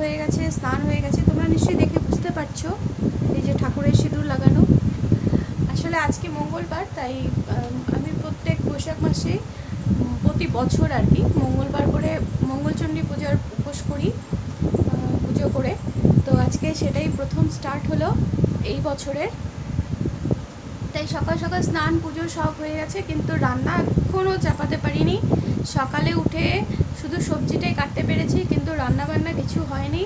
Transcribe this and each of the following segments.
হয়ে গেছে, স্নান হয়ে গেছে, তোমরা নিশ্চয়ই দেখে বুঝতে পারছ এই যে ঠাকুরের সিঁদুর লাগানো। আসলে আজকে মঙ্গলবার, তাই, আমি প্রত্যেক বৈশাখ মাসে প্রতি বছর আর কি মঙ্গলবার করে মঙ্গলচণ্ডী পূজার উপোস করি পুজো করে। তো আজকে সেটাই প্রথম স্টার্ট হলো এই বছরের। তাই সকাল সকাল স্নান, পুজো সব হয়ে গেছে, কিন্তু রান্না এখনও চাপাতে পারিনি। সকালে উঠে শুধু সবজিটাই কাটতে পেরেছি, কিন্তু রান্না বান্না কিছু হয়নি।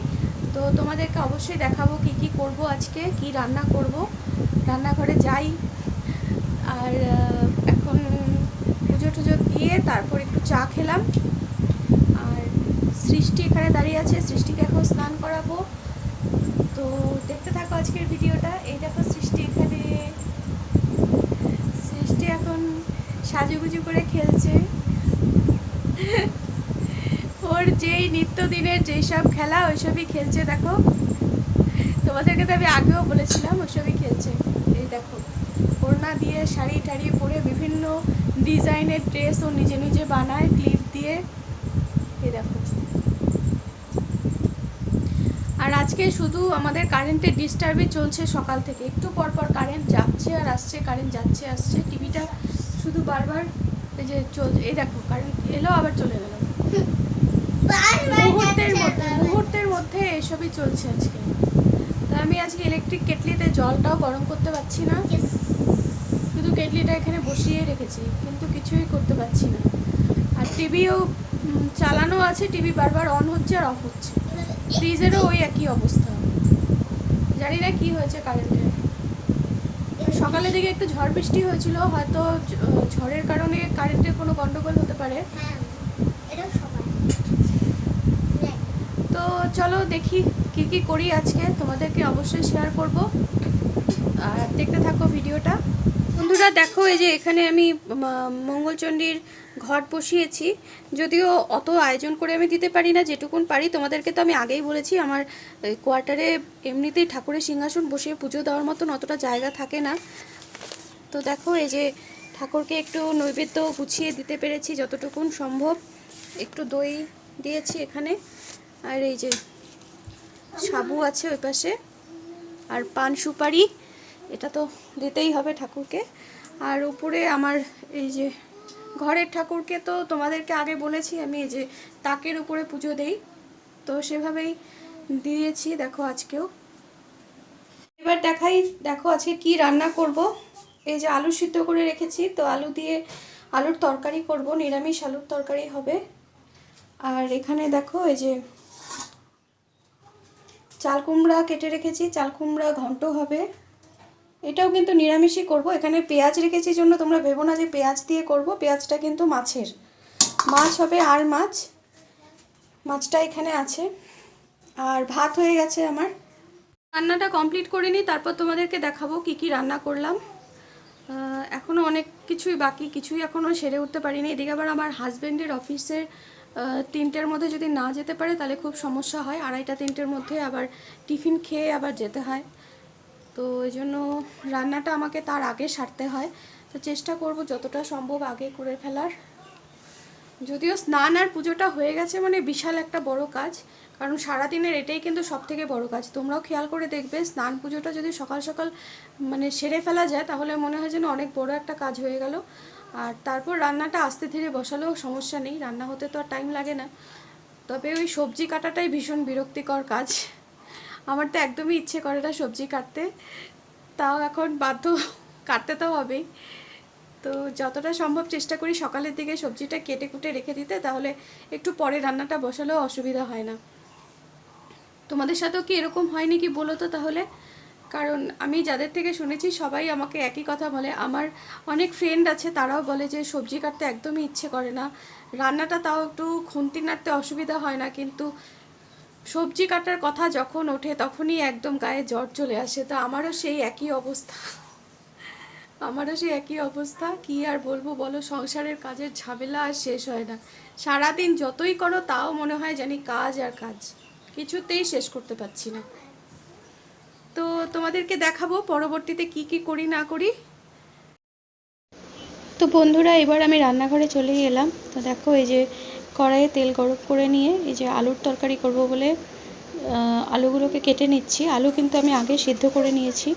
তো তোমাদেরকে অবশ্যই দেখাবো কি কি করব আজকে, কি রান্না করব। রান্নাঘরে যাই। আর এখন পুজো টুজো দিয়ে তারপর একটু চা খেলাম। আর সৃষ্টি এখানে দাঁড়িয়ে আছে, সৃষ্টিকে এখন স্নান করাবো। তো দেখতে থাকো আজকের ভিডিওটা। এই দেখো সৃষ্টি এখানে। সৃষ্টি এখন সাজুগুজু করে খেলছে। ওর যেই নিত্যদিনের যেই সব খেলা, ওইসবই খেলছে, দেখো। তোমাদেরকে তো আমি আগেও বলেছিলাম, ওইসবই খেলছে। এই দেখো, ওড়না দিয়ে শাড়ি টাড়ি পরে বিভিন্ন ডিজাইনের ড্রেস ও নিজে নিজে বানায়, ক্লিপ দিয়ে। এই দেখো। আর আজকে শুধু আমাদের কারেন্টের ডিস্টার্বই চলছে সকাল থেকে। একটু পর পর কারেন্ট যাচ্ছে আর আসছে, কারেন্ট যাচ্ছে, আসছে। টিভিটা শুধু বারবার এই যে চলছে এই দেখো, কারেন্ট এলো, আবার চলে গেল। মধ্যে এসবই চলছে আজকে। তো আমি আজকে ইলেকট্রিক কেটলিতে জলটাও গরম করতে পারছি না। শুধু কেটলিটা এখানে বসিয়ে রেখেছি কিন্তু কিছুই করতে পারছি না। আর টিভিও চালানো আছে টিভি বারবার অন হচ্ছে আর অফ হচ্ছে। ফ্রিজেরও ওই একই অবস্থা। জানি না কী হয়েছে কারেন্টের সকালের দিকে একটু ঝড় বৃষ্টি হয়েছিল হয়তো ঝড়ের কারণে কারেন্টের কোনো গন্ডগোল হতে পারে। তো চলো দেখি কি কি করি আজকে। তোমাদেরকে অবশ্যই শেয়ার করব। আর দেখতে থাকো ভিডিওটা। বন্ধুরা, দেখো এই যে এখানে আমি মঙ্গলচণ্ডীর ঘট বসিয়েছি। যদিও অত আয়োজন করে আমি দিতে পারি না, যেটুকুন পারি। তোমাদেরকে তো আমি আগেই বলেছি, আমার কোয়ার্টারে এমনিতেই ঠাকুরের সিংহাসন বসিয়ে পুজো দেওয়ার মতন অতটা জায়গা থাকে না। তো দেখো এই যে ঠাকুরকে একটু নৈবেদ্য গুছিয়ে দিতে পেরেছি, যতটুকুন সম্ভব। একটু দই দিয়েছি এখানে। আর এই যে সাবু আছে ওই পাশে, আর পান সুপারি, এটা তো দিতেই হবে ঠাকুরকে। আর উপরে আমার এই যে ঘরের ঠাকুরকে তো তোমাদেরকে আগে বলেছি, আমি এই যে তাকের উপরে পুজো দেই। তো সেভাবেই দিয়েছি, দেখো আজকেও। এবার দেখাই, দেখো আজকে কি রান্না করব। এই যে আলু সিদ্ধ করে রেখেছি, তো আলু দিয়ে আলুর তরকারি করব, নিরামিষ আলুর তরকারি হবে। আর এখানে দেখো এই যে চাল কুমড়া কেটে রেখেছি, চাল কুমড়া ঘন্ট হবে। এটাও কিন্তু নিরামিষই করব। এখানে পেঁয়াজ রেখেছি জন্য তোমরা ভেবো না যে পেঁয়াজ দিয়ে করব। পেঁয়াজটা কিন্তু মাছের। মাছ হবে আর মাছ। মাছটা এখানে আছে। আর ভাত হয়ে গেছে আমার। রান্নাটা কমপ্লিট করে নিই, তারপর তোমাদেরকে দেখাবো কি কি রান্না করলাম। এখনও অনেক কিছুই বাকি, কিছুই এখনও সেরে উঠতে পারিনি। এদিকে আবার আমার হাজব্যান্ডের অফিসের তিনটের মধ্যে যদি না যেতে পারে তাহলে খুব সমস্যা হয়। আড়াইটা, তিনটের মধ্যে আবার টিফিন খেয়ে আবার যেতে হয়। তো এই জন্য রান্নাটা আমাকে তার আগে সারতে হয়। তো চেষ্টা করব যতটা সম্ভব আগে করে ফেলার। যদিও স্নান আর পুজোটা হয়ে গেছে মানে বিশাল একটা বড় কাজ। কারণ সারাদিনের এটাই কিন্তু সব থেকে বড় কাজ। তোমরাও খেয়াল করে দেখবে, স্নান পুজোটা যদি সকাল সকাল মানে সেরে ফেলা যায়, তাহলে মনে হয় যেন অনেক বড় একটা কাজ হয়ে গেল। আর তারপর রান্নাটা আস্তে ধীরে বসালেও সমস্যা নেই, রান্না হতে তো আর টাইম লাগে না। তবে ওই সবজি কাটাটাই ভীষণ বিরক্তিকর কাজ। আমার তো একদমই ইচ্ছে করে না সবজি কাটতে। তাও এখন বাধ্য কাটতে তো হবেই। তো যতটা সম্ভব চেষ্টা করি সকালের দিকে সবজিটা কেটে কুটে রেখে দিতে, তাহলে একটু পরে রান্নাটা বসালেও অসুবিধা হয় না। তোমাদের সাথেও কি এরকম হয়নি কি বলো তো তাহলে? কারণ আমি যাদের থেকে শুনেছি সবাই আমাকে একই কথা বলে। আমার অনেক ফ্রেন্ড আছে, তারাও বলে যে সবজি কাটতে একদমই ইচ্ছে করে না। রান্নাটা তাও একটু খুন্তি নাড়তে অসুবিধা হয় না, কিন্তু সবজি কাটার কথা যখন ওঠে তখনই একদম গায়ে জ্বর চলে আসে। তো আমারও সেই একই অবস্থা। আমারও সেই একই অবস্থা। কি আর বলব বলো, সংসারের কাজের ঝামেলা আর শেষ হয় না। সারাদিন যতই করো তাও মনে হয় জানি কাজ আর কাজ। কিছুতেই শেষ করতে পারছি না। তো তোমাদেরকে দেখাবো পরবর্তীতে কি কি করি না করি। তো বন্ধুরা, এবার আমি রান্নাঘরে চলে এলাম। তো দেখো, এই যে কড়াইয়ে তেল গরম করে নিয়ে এই যে আলুর তরকারি করব বলে আলুগুলোকে কেটে নিচ্ছি। আলু কিন্তু আমি আগে সিদ্ধ করে নিয়েছি।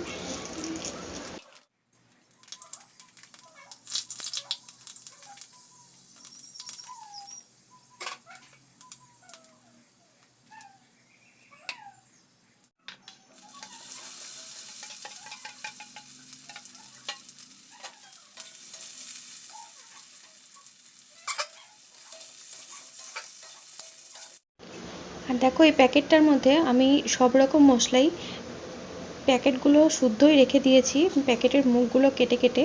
আর দেখো, এই প্যাকেটটার মধ্যে আমি সব রকম মশলাই, প্যাকেটগুলো শুদ্ধই রেখে দিয়েছি, প্যাকেটের মুখগুলো কেটে কেটে।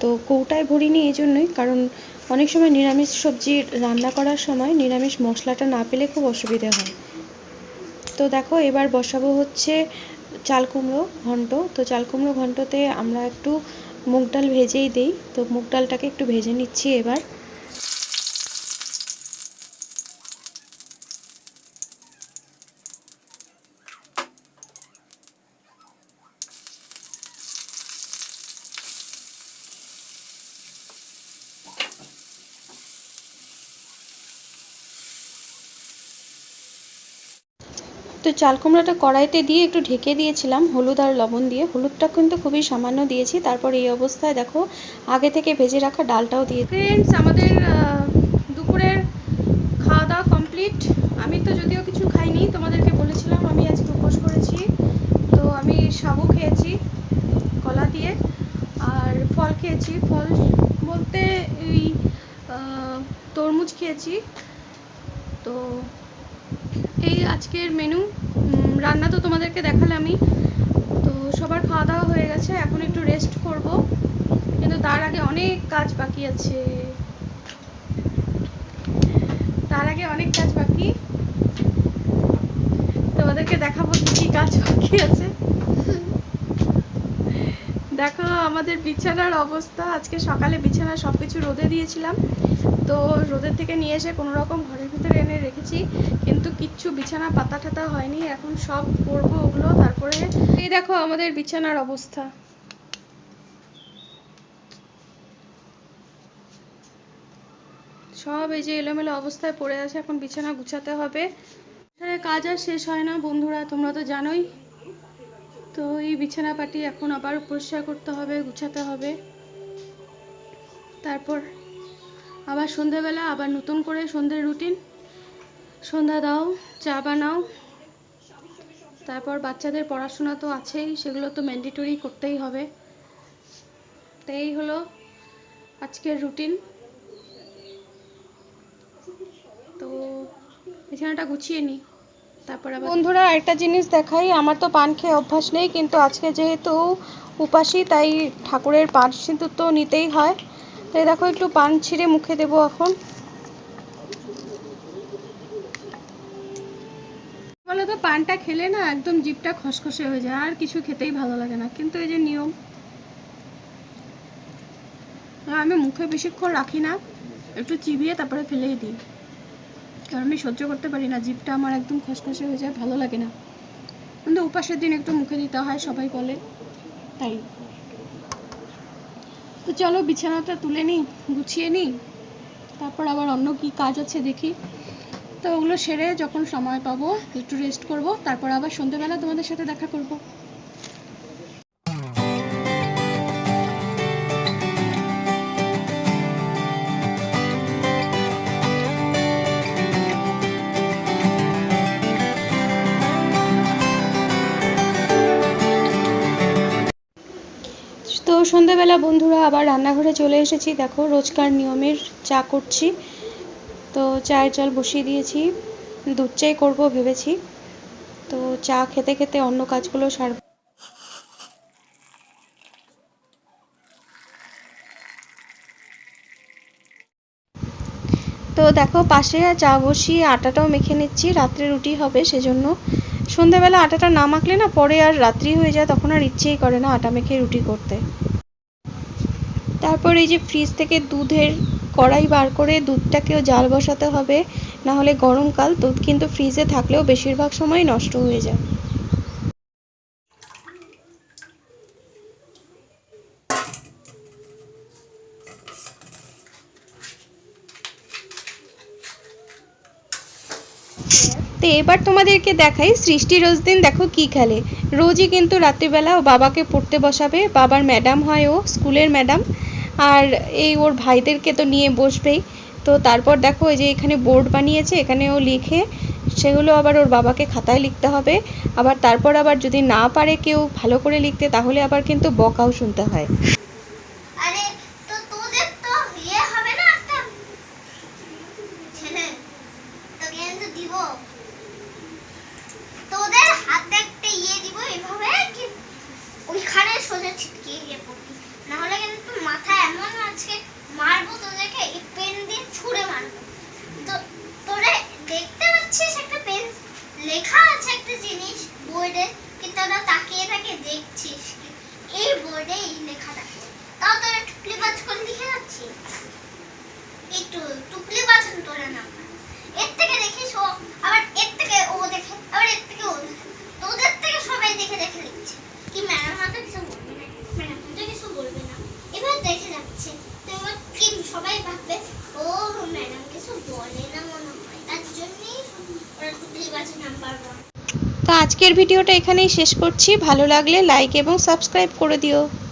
তো কৌটায় ভরিনি এই জন্যই, কারণ অনেক সময় নিরামিষ সবজি রান্না করার সময় নিরামিষ মশলাটা না পেলে খুব অসুবিধে হয়। তো দেখো, এবার বসাবো হচ্ছে চাল কুমড়ো ঘন্ট। তো চাল কুমড়ো ঘন্টতে আমরা একটু মুগ ডাল ভেজেই দিই। তো মুগ ডালটাকে একটু ভেজে নিচ্ছি এবার। তো চাল কুমড়োটা কড়াইতে দিয়ে একটু ঢেকে দিয়েছিলাম, হলুদ আর লবণ দিয়ে। হলুদটা কিন্তু খুবই সামান্য দিয়েছি, তারপর এই অবস্থায় দেখো, আগে থেকে ভেজে রাখা ডালটাও দিয়ে ফ্রেন্ডস আমাদের দুপুরের খাওয়া দাওয়া কমপ্লিট আমি তো যদিও কিছু খাইনি, তোমাদেরকে বলেছিলাম আমি আজকে উপোস করেছি। তো আমি সাবু খেয়েছি, কলা দিয়ে, আর ফল খেয়েছি। ফল বলতে এই তরমুজ খেয়েছি। তো এই আজকের মেনু রান্না তো তোমাদেরকে দেখালামই। তো সবার খাওয়া দাওয়া হয়ে গেছে, এখন একটু রেস্ট করব। কিন্তু তার আগে অনেক কাজ বাকি আছে। তার আগে অনেক কাজ বাকি। তোমাদেরকে দেখাবো কি কি কাজ বাকি আছে। দেখো আমাদের বিছানার অবস্থা। আজকে সকালে বিছানা সবকিছু রোদে দিয়েছিলাম। তো রোদের থেকে নিয়ে এসে কোনো রকম ঘরের ভিতরে এনে রেখেছি। কিচ্ছু বিছানা পাতা টাতা হয়নি, এখন সব করব ওগুলো, তারপরে এই দেখো আমাদের বিছানার অবস্থা। সব এই যে এলোমেলো অবস্থায় পড়ে আছে, এখন বিছানা গুছাতে হবে। কাজ আর শেষ হয় না, বন্ধুরা, তোমরা তো জানোই। তো এই বিছানা পাটি এখন আবার পরিষ্কার করতে হবে, গুছাতে হবে। তারপর আবার সন্ধ্যাবেলা আবার নতুন করে সন্ধ্যের রুটিন। সন্ধ্যা দাও, চা বানাও। তারপর বাচ্চাদের পড়াশোনা তো আছেই, সেগুলো তো ম্যান্ডেটরি করতেই হবে। তো এই হলো আজকের রুটিন তো বিছানাটা গুছিয়ে নিই তারপর বন্ধুরা একটা জিনিস দেখাই, আমার তো পান খেয়ে অভ্যাস নেই, কিন্তু আজকে যেহেতু উপাসী, তাই ঠাকুরের পান সিঁদুর তো নিতেই হয়। তাই দেখো, একটু পান ছিঁড়ে মুখে দেবো এখন বলো তো পানটা খেলে না একদম জিভটা খসখসে হয়ে যায়, আর কিছু খেতেই ভালো লাগে না। কিন্তু এই যে নিয়ম, আমি মুখে বেশিক্ষণ রাখি না, একটু চিবিয়ে তারপরে ফেলেই দিই। কারণ আমি সহ্য করতে পারি না, জিভটা আমার একদম খসখসে হয়ে যায়, ভালো লাগে না। কিন্তু উপাসের দিন একটু মুখে দিতে হয়, সবাই বলে, তাই। তো চলো বিছানাটা তুলে নিই, গুছিয়ে নিই, তারপর আবার অন্য কি কাজ আছে দেখি। তো ওগুলো সেরে যখন সময় পাবো, একটু রেস্ট করব, তারপর আবার সন্ধ্যেবেলা তোমাদের সাথে দেখা করব। তো সন্ধ্যাবেলা বন্ধুরা, আবার রান্নাঘরে চলে এসেছি। দেখো, রোজকার নিয়মের চা করছি। তো চায়ের জল বসিয়ে দিয়েছি। দুধ চাই করব ভেবেছি। তো চা খেতে খেতে অন্য কাজগুলো সারব। তো দেখো, পাশে চা বসিয়ে আটাটাও মেখে নিচ্ছি। রাত্রে রুটি হবে সেজন্য। সন্ধ্যাবেলা আটাটা না মাখলে না পরে আর রাত্রি হয়ে যায়, তখন আর ইচ্ছেই করে না আটা মেখে রুটি করতে। তারপর এই যে ফ্রিজ থেকে দুধের কড়াই বার করে দুধটাকেও জাল বসাতে হবে, না হলে গরমকাল দুধ কিন্তু ফ্রিজে থাকলেও বেশিরভাগ সময় নষ্ট হয়ে যায়। তো এবার তোমাদেরকে দেখাই সৃষ্টি রোজ দিন দেখো কি খেলে। রোজই কিন্তু রাত্রিবেলা ও বাবাকে পড়তে বসাবে। বাবার ম্যাডাম হয় ও, স্কুলের ম্যাডাম। আর এই ওর ভাইদেরকে তো নিয়ে বসবেই। তো তারপর দেখো এই যে এখানে বোর্ড বানিয়েছে এখানে ও লিখে সেগুলো আবার ওর বাবাকে খাতায় লিখতে হবে। আবার তারপর আবার যদি না পারে কেউ ভালো করে লিখতে, তাহলে আবার কিন্তু বকাও শুনতে হয়। ভিডিওটা এখানেই শেষ করছি। ভালো লাগলে লাইক এবং সাবস্ক্রাইব করে দিও।